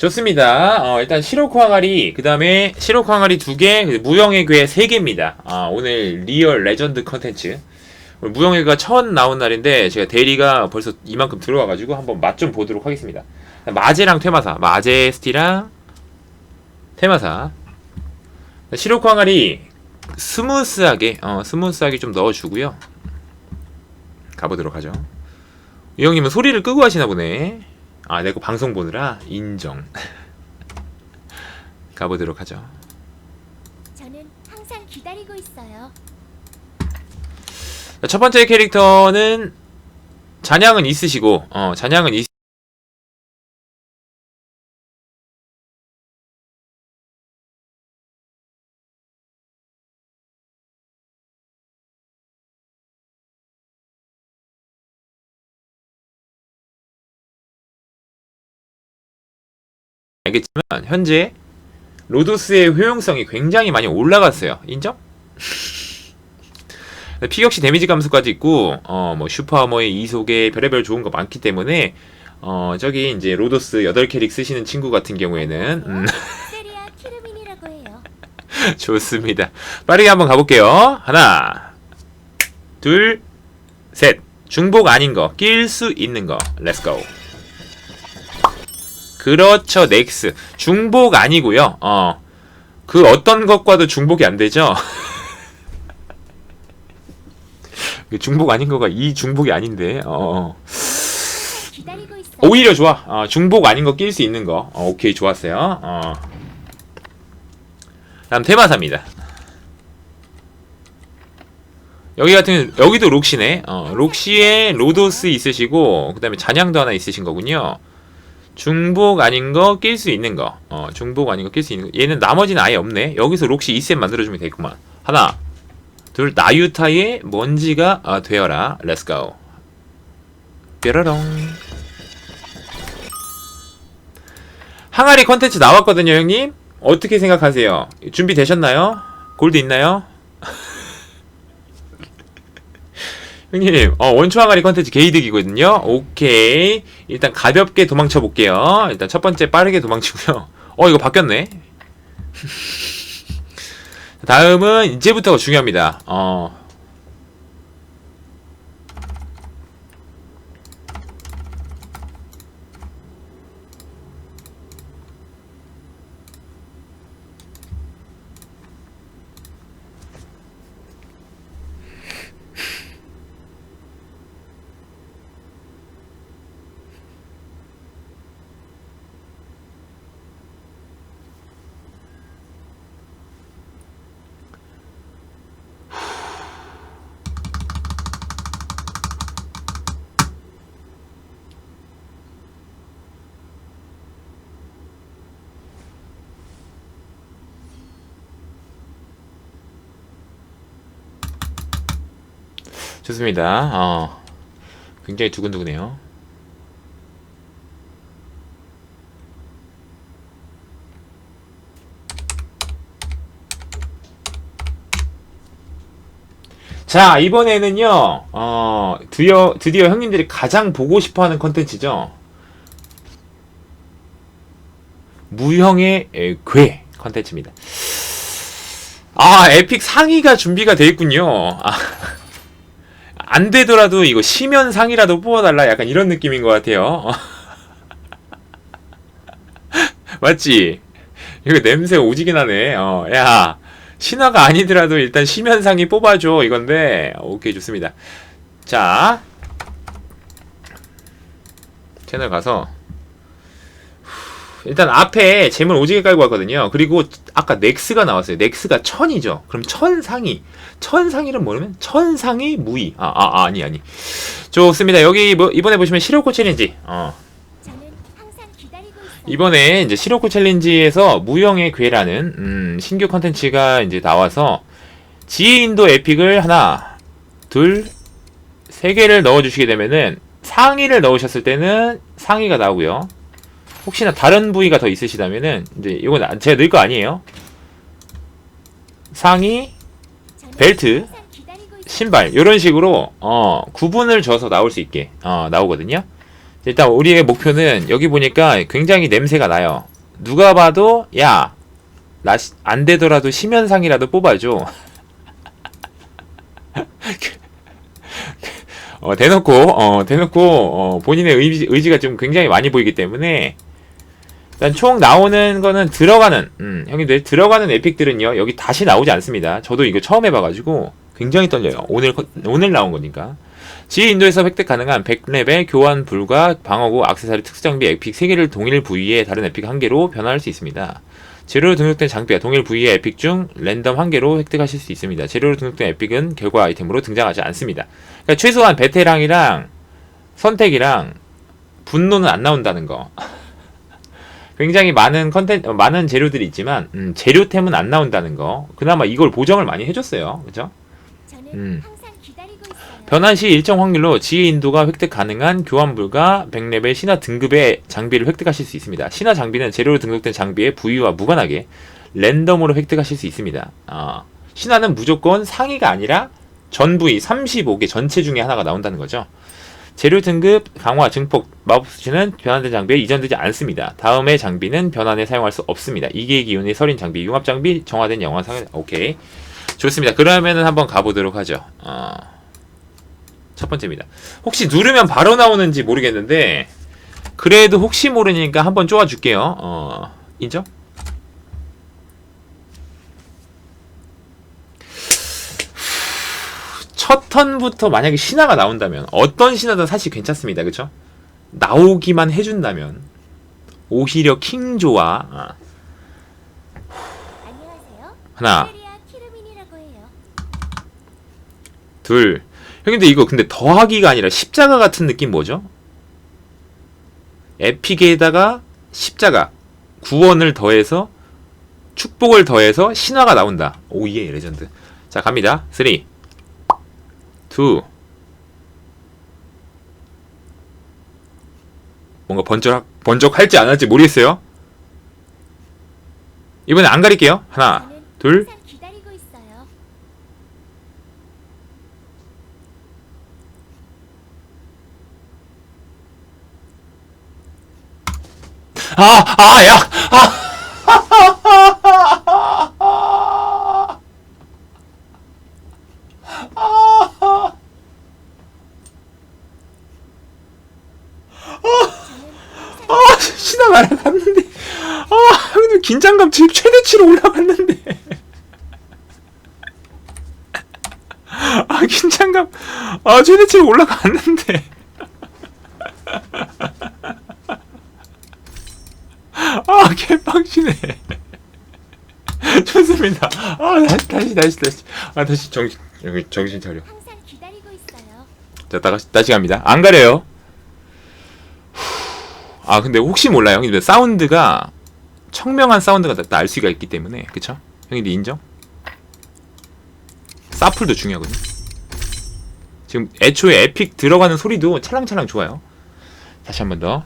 좋습니다. 어, 일단 시로코 항아리, 그 다음에 시로코 항아리 두 개, 무형의 괴 세 개입니다. 아, 오늘 리얼 레전드 컨텐츠. 무형의 괴가 처음 나온 날인데, 제가 대리가 벌써 이만큼 들어와가지고 한번 맛 좀 보도록 하겠습니다. 마제랑 퇴마사, 마제 스티랑 퇴마사. 시로코 항아리 스무스하게, 어, 스무스하게 좀 넣어주고요. 가보도록 하죠. 이 형님은 소리를 끄고 하시나 보네. 아, 내가 방송 보느라 인정. 가보도록 하죠. 저는 항상 기다리고 있어요. 자, 첫 번째 캐릭터는 잔향은 있으시고, 어, 잔향은 있. 알겠지만 현재 로도스의 효용성이 굉장히 많이 올라갔어요. 인정? 피격시 데미지 감소까지 있고 어 뭐 슈퍼하머의 이속에 별의별 좋은 거 많기 때문에 어 저기 이제 로도스 8캐릭 쓰시는 친구 같은 경우에는 음. 좋습니다. 빠르게 한번 가볼게요. 하나, 둘, 셋. 중복 아닌 거, 낄 수 있는 거. 렛츠고. 그렇죠, 넥스. 중복 아니고요. 어. 그 어떤 것과도 중복이 안 되죠. 중복 아닌 거가 이 중복이 아닌데. 어. 있어요. 오히려 좋아. 어, 중복 아닌 거 낄 수 있는 거. 어, 오케이, 좋았어요. 어. 다음 테마사입니다. 여기 같은 여기도 록시네. 어, 록시에 로도스 있으시고 그다음에 잔향도 하나 있으신 거군요. 중복 아닌 거 낄 수 있는 거. 어, 중복 아닌 거 낄 수 있는 거. 얘는 나머지는 아예 없네. 여기서 록시 2셋 만들어 주면 되겠구만. 하나. 둘 나유타의 먼지가 아, 되어라. 렛츠 고. 뾰로롱. 항아리 컨텐츠 나왔거든요, 형님. 어떻게 생각하세요? 준비되셨나요? 골드 있나요? 형님, 어, 원초 항아리 컨텐츠 개이득이거든요. 오케이. 일단 가볍게 도망쳐 볼게요. 일단 첫 번째 빠르게 도망치고요. 어, 이거 바뀌었네. 다음은 이제부터가 중요합니다. 어. 좋습니다. 어. 굉장히 두근두근해요. 자, 이번에는요, 어, 드디어, 드디어 형님들이 가장 보고 싶어 하는 컨텐츠죠. 무형의 에, 괴 컨텐츠입니다. 아, 에픽 상위가 준비가 되어 있군요. 아, 안 되더라도 이거 심연상이라도 뽑아달라 약간 이런 느낌인 것 같아요. 맞지? 이거 냄새 오지게 나네. 어, 야, 신화가 아니더라도 일단 심연상이 뽑아줘 이건데 오케이 좋습니다. 자, 채널 가서 일단 앞에 재물 오지게 깔고 왔거든요. 그리고 아까 넥스가 나왔어요. 넥스가 천이죠. 그럼 천상이 천상이는 뭐냐면 천상이 무의. 아, 아, 아 아니 아니. 좋습니다. 여기 뭐 이번에 보시면 시로코 챌린지. 어. 이번에 이제 시로코 챌린지에서 무형의 괴라는 음, 신규 컨텐츠가 이제 나와서 지인도 에픽을 하나, 둘, 세 개를 넣어 주시게 되면은 상위를 넣으셨을 때는 상위가 나오고요. 혹시나 다른 부위가 더 있으시다면은 이제 이건 아- 제가 넣을 거 아니에요. 상의, 벨트. 신발 이런 식으로 어, 구분을 줘서 나올 수 있게 어, 나오거든요. 일단 우리의 목표는 여기 보니까 굉장히 냄새가 나요. 누가 봐도 야, 나 안 되더라도 심연상이라도 뽑아줘. 어, 대놓고 어, 대놓고 어, 본인의 의지, 의지가 좀 굉장히 많이 보이기 때문에 일단 총 나오는 거는 들어가는 음, 형님들 들어가는 에픽들은요 여기 다시 나오지 않습니다. 저도 이거 처음 해봐가지고 굉장히 떨려요. 오늘 컨- 오늘 나온 거니까. 지휘 인도에서 획득 가능한 100렙의 교환 불과 방어구 악세사리 특수장비 에픽 3개를 동일 부위의 다른 에픽 1개로 변화할 수 있습니다. 재료로 등록된 장비와 동일 부위의 에픽 중 랜덤 1개로 획득하실 수 있습니다. 재료로 등록된 에픽은 결과 아이템으로 등장하지 않습니다. 그러니까 최소한 베테랑이랑 선택이랑 분노는 안 나온다는 거. 굉장히 많은 컨텐 어, 많은 재료들이 있지만 음, 재료템은 안 나온다는 거. 그나마 이걸 보정을 많이 해줬어요. 그죠? 음. 변환 시 일정 확률로 지휘 인도가 획득 가능한 교환 불가 100레벨 신화 등급의 장비를 획득하실 수 있습니다. 신화 장비는 재료로 등록된 장비의 부위와 무관하게 랜덤으로 획득하실 수 있습니다. 아, 신화는 무조건 상위가 아니라 전 부위 35개 전체 중에 하나가 나온다는 거죠. 재료 등급, 강화, 증폭, 마법 수치는 변환된 장비에 이전되지 않습니다. 다음의 장비는 변환에 사용할 수 없습니다. 이계 기운의 서린 장비, 융합 장비, 정화된 영화상, 오케이. 좋습니다. 그러면은 한번 가보도록 하죠. 어, 첫 번째입니다. 혹시 누르면 바로 나오는지 모르겠는데, 그래도 혹시 모르니까 한번 쪼아줄게요. 어, 인정? 첫 턴부터 만약에 신화가 나온다면 어떤 신화든 사실 괜찮습니다. 그쵸? 나오기만 해준다면 오히려 킹조와 아. 하나. 둘 형님들 이거 근데 더하기가 아니라 십자가 같은 느낌 뭐죠? 에픽에다가 십자가 구원을 더해서 축복을 더해서 신화가 나온다. 오예 레전드. 자 갑니다. 3 2 뭔가 번쩍 번쩍할지 안 할지 모르겠어요. 이번에 안 가릴게요. 하나, 둘. 아, 아, 야, 아, 신화 날아갔는데, 아, 형님 긴장감 지금 최대치로 올라갔는데. 아, 긴장감, 아, 최대치로 올라갔는데. 아, 개빡치네. 좋습니다. 아, 다시, 다시, 다시, 다시. 아, 다시 정신, 여기 정신 차려. 자, 다시, 다시 갑니다. 안 가려요. 후. 아, 근데 혹시 몰라요. 형님들, 사운드가, 청명한 사운드가 알 수가 있기 때문에. 그쵸? 형님들 인정? 사플도 중요하거든요. 지금 애초에 에픽 들어가는 소리도 찰랑찰랑 좋아요. 다시 한 번 더.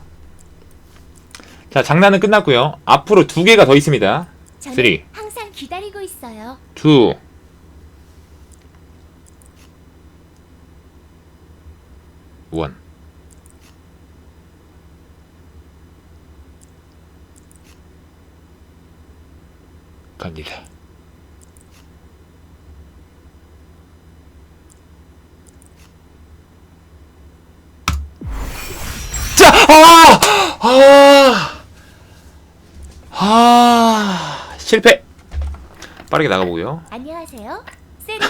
자, 장난은 끝났고요. 앞으로 두 개가 더 있습니다. 저는 쓰리. 항상 기다리고 있어요. 갑니다. 자, 아, 아, 아, 실패. 빠르게 나가보고요. 안녕하세요. 세리아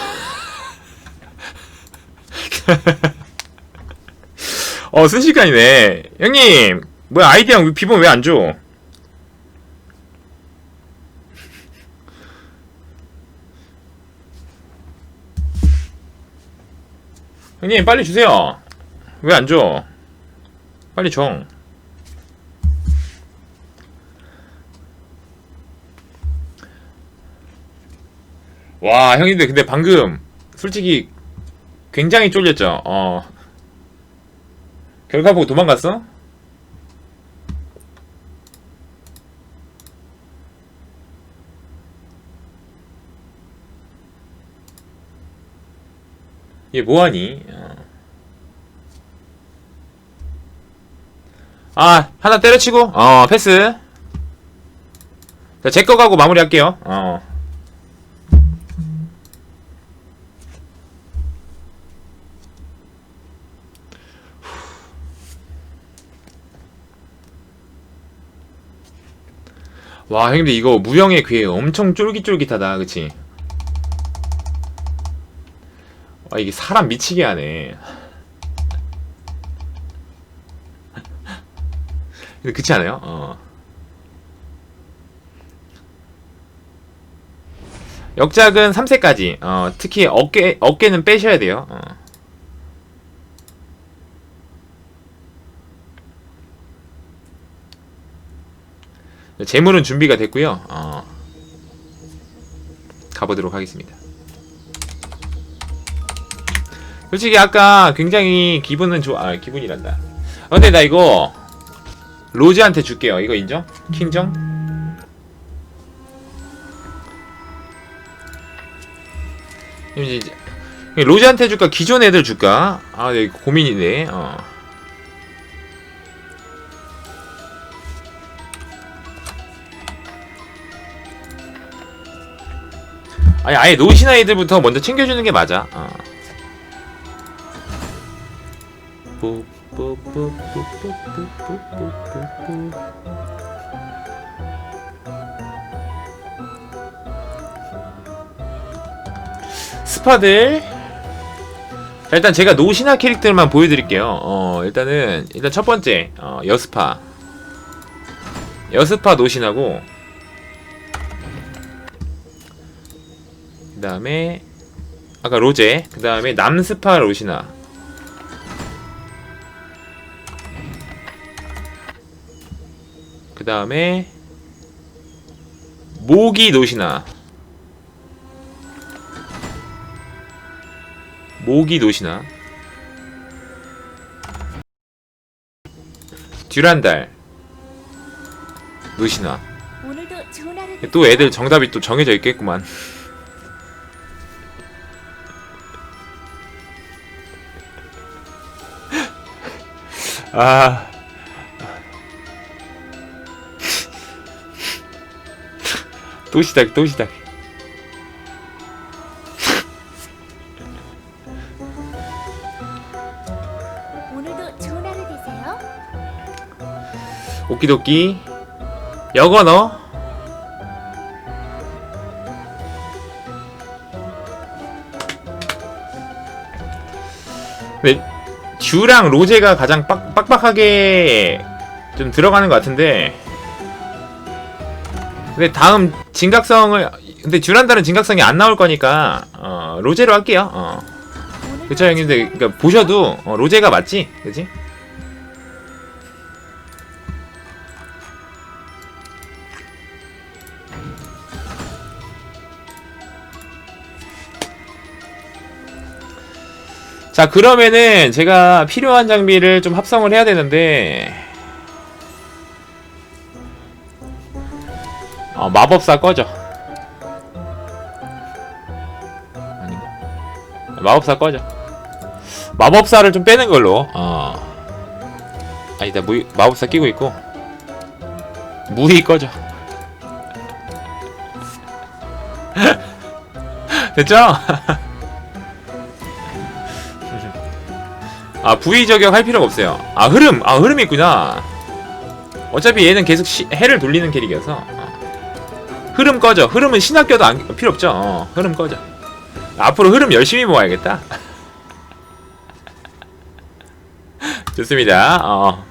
어, 순식간이네. 형님, 뭐야, 아이디랑 비번 왜 안 줘? 형님, 빨리 주세요. 왜 안 줘? 빨리 줘. 와, 형님들, 근데 방금, 솔직히, 굉장히 쫄렸죠? 어. 결과 보고 도망갔어? 얘 뭐하니? 어. 아 하나 때려치고? 어 패스. 자 제거 가고 마무리할게요. 어. 와 형님들 이거 무형의 귀에 엄청 쫄깃쫄깃하다 그치 와 이게 사람 미치게 하네 그렇지 않아요? 어. 역작은 3세까지. 어, 특히 어깨 어깨는 빼셔야 돼요. 어. 재물은 준비가 됐고요. 어. 가보도록 하겠습니다. 솔직히 아까 굉장히 기분은 좋아. 아, 기분이란다. 아, 근데 나 이거 로즈한테 줄게요. 이거 인정? 킹정? 이제 로즈한테 줄까? 기존 애들 줄까? 아, 네, 고민이네. 어. 아니, 아예 노신 아이들부터 먼저 챙겨주는 게 맞아. 어. 스파들 자 일단 제가 노신화 캐릭터만 보여드릴게요 어 일단은 일단 첫 번째 어, 여스파 여스파 노신하고 그 다음에 아까 로제 그 다음에 남스파 로시나 그 다음에 모기 노시나. 모기 노시나. 듀란달 노시나. 또 애들 정답이 또 정해져 있겠구만. 아 또 시작 또 시작. 오늘도 좋은 하루 되세요. 오키도키. 여건어 근데 듀랑 로제가 가장 빡, 빡빡하게 좀 들어가는 것 같은데 근데 다음 진각성을 근데 듀란다는 진각성이 안 나올 거니까 어, 로제로 할게요 어. 그쵸 형님들 그러니까 보셔도 어, 로제가 맞지 그지? 자 그러면은 제가 필요한 장비를 좀 합성을 해야 되는데 마법사 꺼져. 아닌가? 마법사 꺼져. 마법사를 좀 빼는 걸로. 어. 아니다 무 마법사 끼고 있고. 무희 꺼져. 됐죠? 아 부위 저격 할 필요가 없어요. 아 흐름! 아 흐름이 있구나. 어차피 얘는 계속 시, 해를 돌리는 캐릭이어서. 어. 흐름 꺼져. 흐름은 신학교도 안, 필요 없죠. 어, 흐름 꺼져. 앞으로 흐름 열심히 모아야겠다. 좋습니다. 어.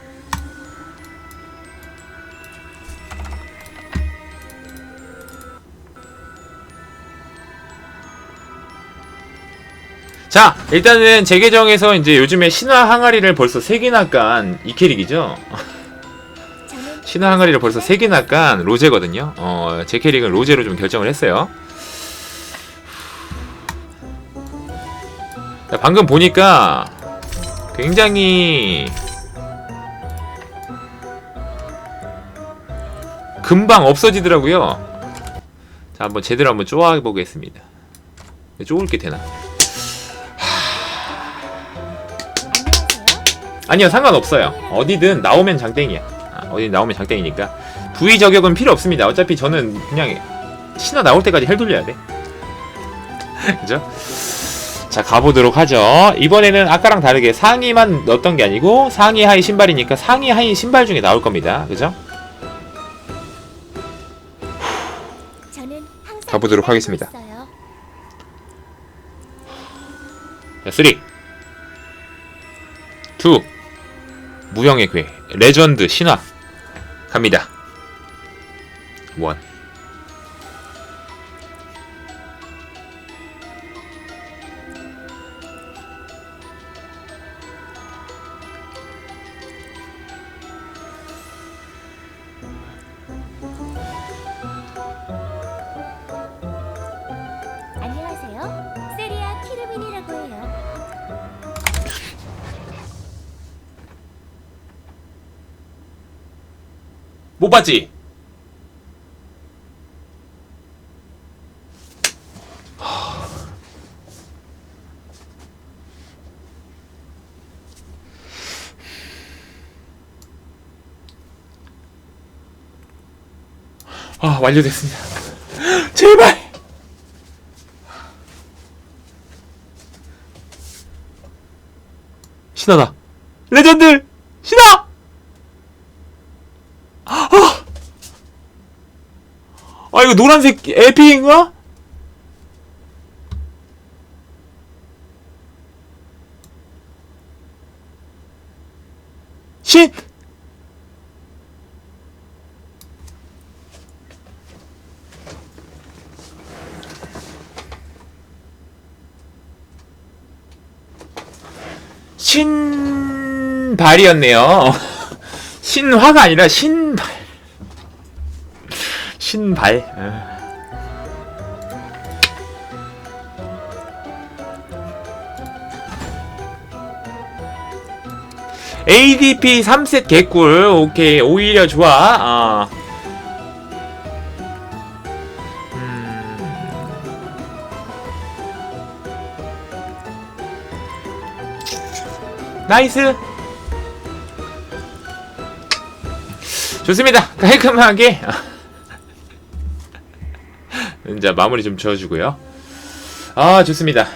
자 일단은 제 계정에서 이제 요즘에 신화 항아리를 벌써 3개나 깐 이 캐릭이죠 신화 항아리를 벌써 3개나 깐 로제거든요. 어, 제 캐릭은 로제로 좀 결정을 했어요. 자, 방금 보니까 굉장히 금방 없어지더라고요. 자 한번 제대로 한번 쪼아 보겠습니다. 쪼을 게 되나. 아니요 상관없어요. 어디든 나오면 장땡이야. 아, 어디 나오면 장땡이니까. 부위 저격은 필요 없습니다. 어차피 저는 그냥 신화 나올 때까지 헬 돌려야 돼. 그죠? 자 가보도록 하죠. 이번에는 아까랑 다르게 상의만 넣었던 게 아니고 상의 하의 신발이니까 상의 하의 신발 중에 나올 겁니다. 그죠? 가보도록 하겠습니다. 자, 3 2 무형의 괴. 레전드 신화 1 안녕하세요. 세리아 키르빈이라고 해요. 못 봤지? 아 완료됐습니다. 제발. 신하다. 레전드 신하. 아 이거 노란색 에픽인가? 신! 신발이었네요. 신화가 아니라 신발. 신발. 아. ADP 3셋 개꿀. 오케이. 오히려 좋아. 아. 나이스. 좋습니다. 깔끔하게. 이제 마무리 좀 지어주고요. 아 좋습니다.